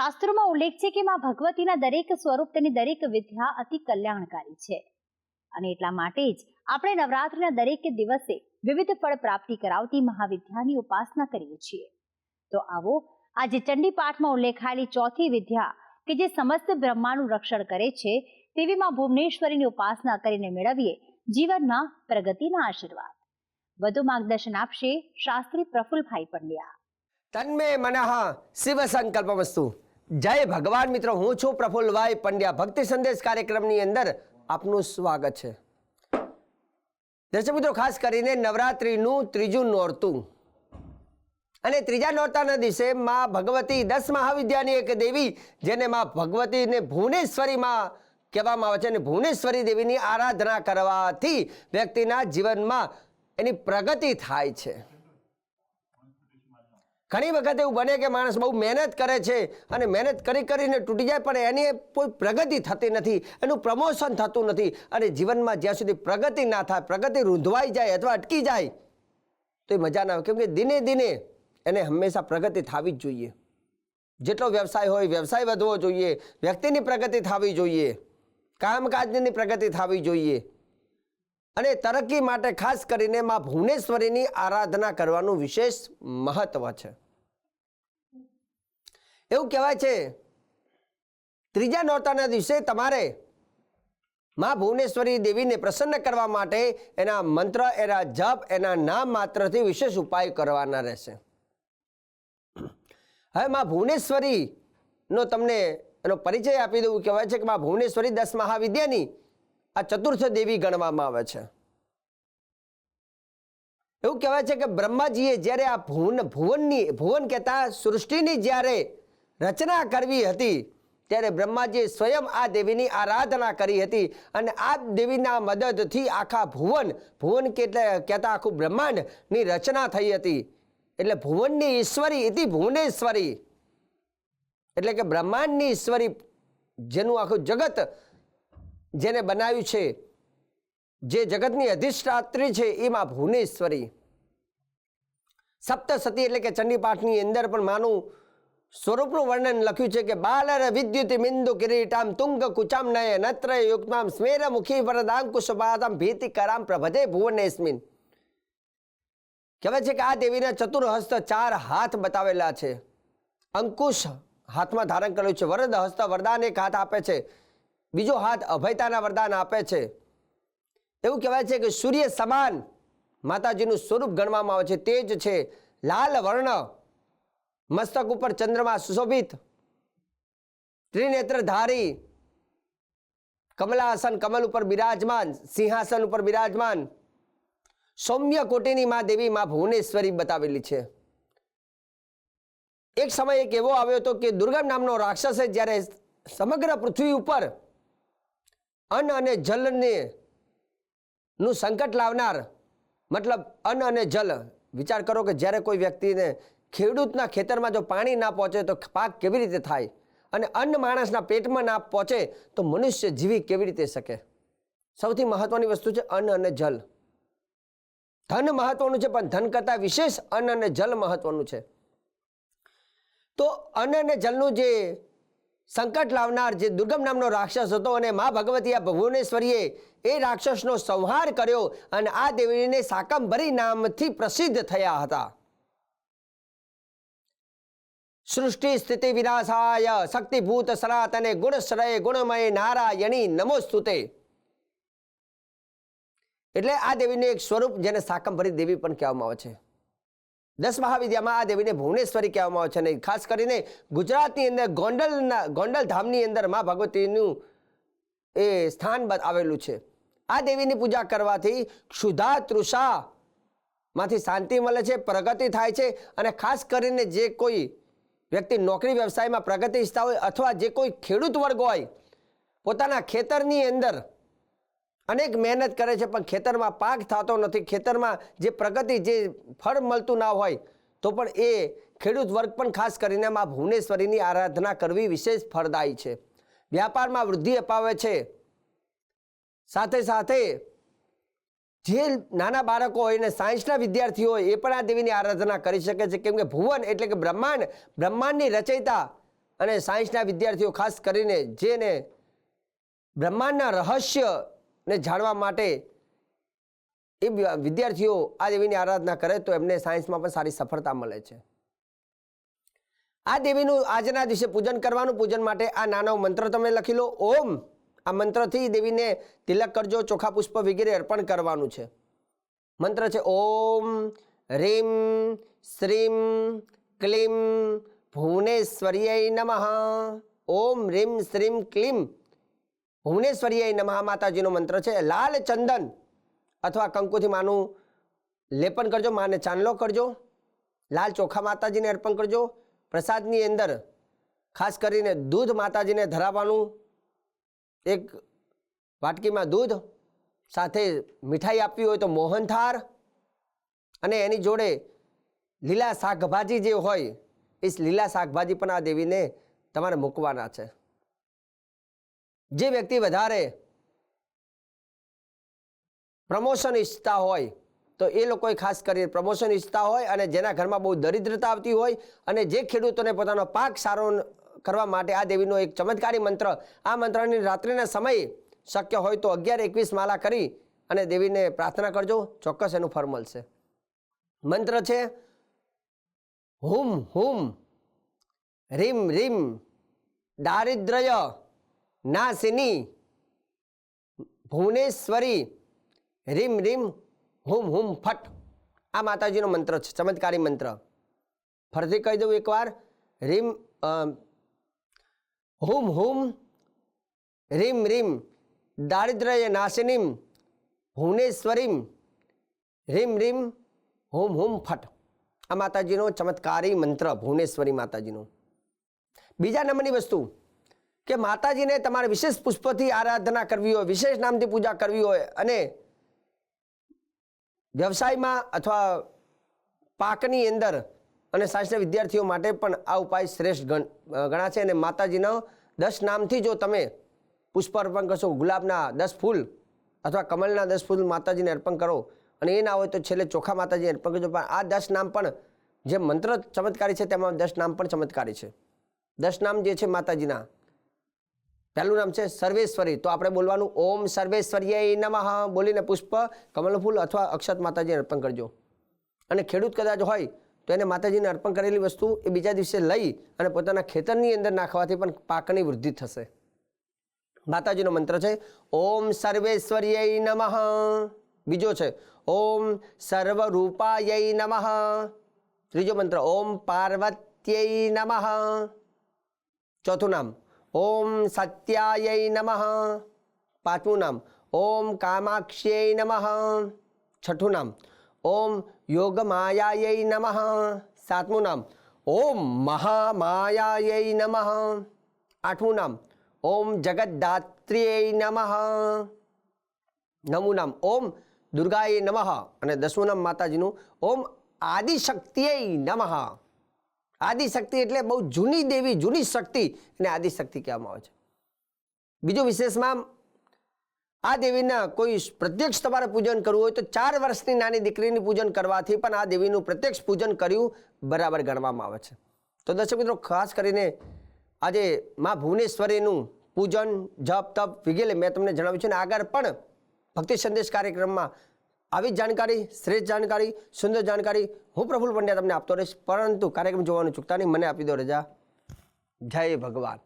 શાસ્ત્રોમાં ઉલ્લેખ છે કે માં ભગવતીના દરેક સ્વરૂપ તેની દરેક વિદ્યા અતિ કલ્યાણકારી છે. અને એટલા માટે જ આપણે નવરાત્રિના દરેક દિવસે વિવિધ ફળ પ્રાપ્તિ કરાવતી મહાવિદ્યાની ઉપાસના કરીએ છીએ. તો આવો, આજે ચંડી પાઠમાં ઉલ્લેખાયેલી ચોથી વિદ્યા કે જે સમસ્ત બ્રહ્માનું રક્ષણ કરે છે, તેવી માં ભુવનેશ્વરીની ઉપાસના કરીને મેળવીએ જીવનમાં પ્રગતિના આશીર્વાદ. વધુ માર્ગદર્શન આપશે શાસ્ત્રી પ્રફુલભાઈ પંડ્યા. તન્મે મનઃ શિવ સંકલ્પમસ્તુ. જય ભગવાન મિત્રો, હું છું પ્રફુલ્લભાઈ પંડ્યા. ભક્તિ સંદેશ કાર્યક્રમની અંદર આપનું સ્વાગત છે. દર્શક મિત્રો, ખાસ કરીને નવરાત્રિનું ત્રીજું નોરતું. અને ત્રીજા નોરતાના દિવસે માં ભગવતી દસ મહાવિદ્યાની એક દેવી, જેને માં ભગવતીને ભુવનેશ્વરીમાં કહેવામાં આવે છે અને ભુવનેશ્વરી દેવીની આરાધના કરવાથી વ્યક્તિના જીવનમાં એની પ્રગતિ થાય છે. ઘણી વખત એવું બને કે માણસ બહુ મહેનત કરે છે અને મહેનત કરી કરીને તૂટી જાય, પણ એની કોઈ પ્રગતિ થતી નથી, એનું પ્રમોશન થતું નથી અને જીવનમાં જ્યાં સુધી પ્રગતિ ના થાય, પ્રગતિ રૂંધવાઈ જાય અથવા અટકી જાય, તો એ મજા ના આવે. કેમકે દિને દિને એને હંમેશા પ્રગતિ થવી જ જોઈએ. જેટલો વ્યવસાય હોય, વ્યવસાય વધવો જોઈએ, વ્યક્તિની પ્રગતિ થવી જોઈએ, કામકાજની પ્રગતિ થવી જોઈએ. અને તરક્કી માટે ખાસ કરીને માં ભુવનેશ્વરીની આરાધના કરવાનું વિશેષ મહત્વ છે. એવું કહેવાય છે, ત્રીજા નોરતાના દિવસે તમારે માં ભુવનેશ્વરી દેવીને પ્રસન્ન કરવા માટે એના મંત્ર, એના જપ, એના નામ માત્રથી વિશેષ ઉપાય કરવાના રહેશે. હવે માં ભુવનેશ્વરીનો તમને એનો પરિચય આપી દઉં. કહેવાય છે કે માં ભુવનેશ્વરી દસ મહાવિદ્યાની આ ચતુર્થ દેવી ગણવામાં આવે છે. એવું કહેવાય છે કે બ્રહ્માજીએ જ્યારે આ ભુવન, ભુવનની, ભુવન કહેતા સૃષ્ટિની જ્યારે રચના કરવી હતી, ત્યારે બ્રહ્માજીએ સ્વયં આ દેવીની આરાધના કરી હતી અને આ દેવીના મદદથી આખા ભુવન ભુવન કેટલે કહેતા આખું બ્રહ્માંડની રચના થઈ હતી. એટલે ભુવનની ઈશ્વરી ઇતિ ભુવનેશ્વરી. એટલે કે બ્રહ્માંડની ઈશ્વરી જેનું આખું જગત જેને બનાવ્યું છે, જે જગતની અધિષ્ઠાત્રી છે, એમાં ભુવનેશ્વરી. સપ્તસતી એટલે કે ચંડીપાઠની અંદર પણ માનું સ્વરૂપનું વર્ણન લખ્યું છે કે, બાલર વિદ્યુત બિંદુ કિરીટામ તુંગ કુચામ નય નત્ર યુક્તમામ સ્મેર મુખી વરદાંકુશપાદમ ભીતિ કરામ પ્રભજે ભુવનેસ્મિન કહેવાય છે કે આ દેવીના ચતુર્હસ્ત ચાર હાથ બતાવેલા છે. અંકુશ હાથમાં ધારણ કરેલું છે. વરદ હસ્ત વરદાન એક હાથ આપે છે. બીજો હાથ અભયતાના વરદાન આપે છે. એવું કહેવાય છે કે સૂર્ય સમાન માતાજીનું સ્વરૂપ ગણવામાં આવે છે. તે જ છે લાલ વર્ણ, મસ્તક ઉપર ચંદ્રમા સુશોભિત, ત્રિનેત્રધારી, કમલાસન કમલ ઉપર બિરાજમાન, સિંહાસન ઉપર બિરાજમાન, સૌમ્ય કોટીની મા દેવી મા ભુવનેશ્વરી બતાવેલી છે. એક સમય એક એવો આવ્યો હતો કે દુર્ગમ નામનો રાક્ષસે જ્યારે સમગ્ર પૃથ્વી ઉપર અન્ન અને જલને નું સંકટ લાવનાર, મતલબ અન્ન અને જલ. વિચાર કરો કે જ્યારે કોઈ વ્યક્તિને ખેડૂતના ખેતરમાં જો પાણી ના પહોંચે તો પાક કેવી રીતે થાય? અને અન્ન માણસના પેટમાં ના પહોંચે તો મનુષ્ય જીવી કેવી રીતે શકે? સૌથી મહત્વની વસ્તુ છે અન્ન અને જલ. ધન મહત્વનું છે, પણ ધન કરતાં વિશેષ અન્ન અને જલ મહત્વનું છે. તો અન્ન અને જલનું જે સંકટ લાવનાર જે દુર્ગમ નામનો રાક્ષસ હતો અને મા ભગવતી આ ભુવનેશ્વરીએ એ રાક્ષસનો સંહાર કર્યો અને આ દેવીને સાકંભરી નામથી પ્રસિદ્ધ થયા હતા. સૃષ્ટિ સ્થિતિ વિનાશાય, શક્તિભૂત સનાતને ગુણશ્રય ગુણમય નારાયણી નમોસ્તુતે. એટલે આ દેવીનું એક સ્વરૂપ જેને સાકંભરી દેવી પણ કહેવામાં આવે છે. દસ મહાવિદ્યામાં આ દેવીને ભુવનેશ્વરી કહેવામાં આવે છે અને ખાસ કરીને ગુજરાતની અંદર ગોંડલના ગોંડલ ધામની અંદરમાં ભગવતીનું એ સ્થાન આવેલું છે. આ દેવીની પૂજા કરવાથી ક્ષુધા તૃષા માંથી શાંતિ મળે છે, પ્રગતિ થાય છે અને ખાસ કરીને જે કોઈ વ્યક્તિ નોકરી વ્યવસાયમાં પ્રગતિ ઇચ્છતા હોય અથવા જે કોઈ ખેડૂત વર્ગ હોય, પોતાના ખેતરની અંદર અનેક મહેનત કરે છે, પણ ખેતરમાં પાક થતો નથી. ખેતરમાં જે પ્રગતિ, જે ફળ મળતું ના હોય, તો પણ એ ખેડૂત વર્ગ પણ ખાસ કરીને મા ભુવનેશ્વરીની આરાધના કરવી વિશેષ ફળદાયી છે. વ્યાપારમાં વૃદ્ધિ અપાવે છે. સાથે સાથે જે નાના બાળકો હોય અને સાયન્સના વિદ્યાર્થીઓ હોય, એ પણ આ દેવીની આરાધના કરી શકે છે. કેમ કે ભુવન એટલે કે બ્રહ્માંડ, બ્રહ્માંડની રચયિતા અને સાયન્સના વિદ્યાર્થીઓ ખાસ કરીને જેને બ્રહ્માંડના રહસ્યને જાણવા માટે એ વિદ્યાર્થીઓ આ દેવીની આરાધના કરે તો એમને સાયન્સમાં પણ સારી સફળતા મળે છે. આ દેવીનું આજના દિવસે પૂજન કરવાનું, પૂજન માટે આ નાનો મંત્ર તમે લખી લો. ઓમ! આ મંત્રથી દેવીને તિલક કરજો, ચોખા પુષ્પ વગેરે અર્પણ કરવાનું છે. મંત્ર છે ઓમ, રીમ, શ્રીમ, ક્લીમ ભુવનેશ્વર્ય નમઃ. ઓમ, રીમ, શ્રીમ, ક્લીમ. ભુવનેશ્વર્ય એ માતાજીનો મંત્ર છે, લાલ ચંદન. અથવા કંકુથી માનું લેપન કરજો, માને ચાંદલો કરજો. લાલ ચોખા માતાજીને અર્પણ કરજો. પ્રસાદની અંદર ખાસ કરીને દૂધ માતાજીને ધરાવવાનું. એક વાટકીમાં દૂધ, સાથે મીઠાઈ આપવી હોય તો મોહનથાર અને એની જોડે લીલા શાકભાજી જે હોય, એ લીલા શાકભાજી પણ આ દેવીને તમારે મૂકવાના છે. જે વ્યક્તિ વધારે પ્રમોશન ઈચ્છતા હોય, તો એ લોકોએ ખાસ કરી પ્રમોશન ઈચ્છતા હોય અને જેના ઘરમાં બહુ દરિદ્રતા આવતી હોય અને જે ખેડૂતોને પોતાનો પાક સારો કરવા માટે આ દેવીનો એક ચમત્કારી મંત્ર, આ મંત્રની રાત્રિના સમયે શક્ય હોય તો અગિયાર એકવીસ માલા કરી અને દેવીને પ્રાર્થના કરજો, ચોક્કસ એનું ફળ મળશે. મંત્ર છે, હુમ હુમ, રીમ રીમ, દારિદ્રય નાસિની, ભુવનેશ્વરી, રીમ રીમ, હુમ હુમ ફટ. આ માતાજીનો મંત્ર છે, ચમત્કારી મંત્ર. ફરીથી કહી દઉં એકવાર, રીમ હુમ હુમ, રીમ રીમ, દારિદ્રય નાશિનીમ ભુવનેશ્વરીમ, રીમ રીમ, હુમ હુમ ફટ. આ માતાજીનો ચમત્કારી મંત્ર, ભુવનેશ્વરી માતાજીનો. બીજા નંબરની વસ્તુ કે માતાજીને તમારે વિશેષ પુષ્પથી આરાધના કરવી હોય, વિશેષ નામથી પૂજા કરવી હોય અને વ્યવસાયમાં અથવા પાકની અંદર અને સાયન્સના વિદ્યાર્થીઓ માટે પણ આ ઉપાય શ્રેષ્ઠ ગણ ગણાશે અને માતાજીના દસ નામથી જો તમે પુષ્પ અર્પણ કરશો, ગુલાબના દસ ફૂલ અથવા કમલના દસ ફૂલ માતાજીને અર્પણ કરો અને એ ના હોય તો છેલ્લે ચોખા માતાજીને અર્પણ કરજો. પણ આ દસ નામ પણ જે મંત્ર ચમત્કારી છે તેમાં દસ નામ પણ ચમત્કારી છે. દસ નામ જે છે માતાજીના પહેલું નામ છે સર્વેશ્વરી. તો આપણે બોલવાનું ઓમ સર્વેશ્વર્ય નમઃ. બોલીને પુષ્પ કમલ ફૂલ અથવા અક્ષત માતાજીને અર્પણ કરજો. અને ખેડૂત કદાચ હોય તો એને માતાજીને અર્પણ કરેલી વસ્તુ એ બીજા દિવસે લઈ અને પોતાના ખેતરની અંદર નાખવાથી પણ પાકની વૃદ્ધિ થશે. માતાજીનો મંત્ર છે, ઓમ સર્વેશ્વર્ય નમઃ. બીજો છે, ઓમ સર્વરૂપાય નમઃ. ત્રીજો મંત્ર, ઓમ પાર્વત્યય નમઃ. ચોથું નામ ઓમ સત્યાય નમઃ. પાંચમું નામ. ઓમ કામાક્ષ્યય નમઃ. છઠ્ઠું નામ. ઓમ યોગમાયાય નમઃ. સાતમું નામ. ઓમ મહામાયાય નમઃ. આઠમું નામ. ઓમ જગદ્ધાત્ર્યય નમઃ. નવમું નામ. ઓમ દુર્ગાય નમઃ. અને દસમું નામ માતાજીનું. ઓમ આદિશક્તિય નમઃ. આદિશક્તિ એટલે બહુ જૂની દેવી, જૂની શક્તિ એને આદિશક્તિ કહેવામાં આવે છે. બીજું વિશેષમાં આ દેવીના કોઈ પ્રત્યક્ષ તમારે પૂજન કરવું હોય તો ચાર વર્ષની નાની દીકરીની પૂજન કરવાથી પણ આ દેવીનું પ્રત્યક્ષ પૂજન કર્યું બરાબર ગણવામાં આવે છે. તો દર્શક મિત્રો, ખાસ કરીને આજે મા ભુવનેશ્વરીનું પૂજન, જપ, તપ વગેરે મેં તમને જણાવ્યું છે ને આગળ પણ ભક્તિ સંદેશ કાર્યક્રમમાં આવી જ જાણકારી, શ્રેષ્ઠ જાણકારી, સુંદર જાણકારી હું પ્રફુલ પંડ્યા તમને આપતો રહીશ. પરંતુ કાર્યક્રમ જોવાનું ચૂકતા નહીં, મને આપી દો રજા. જય ભગવાન.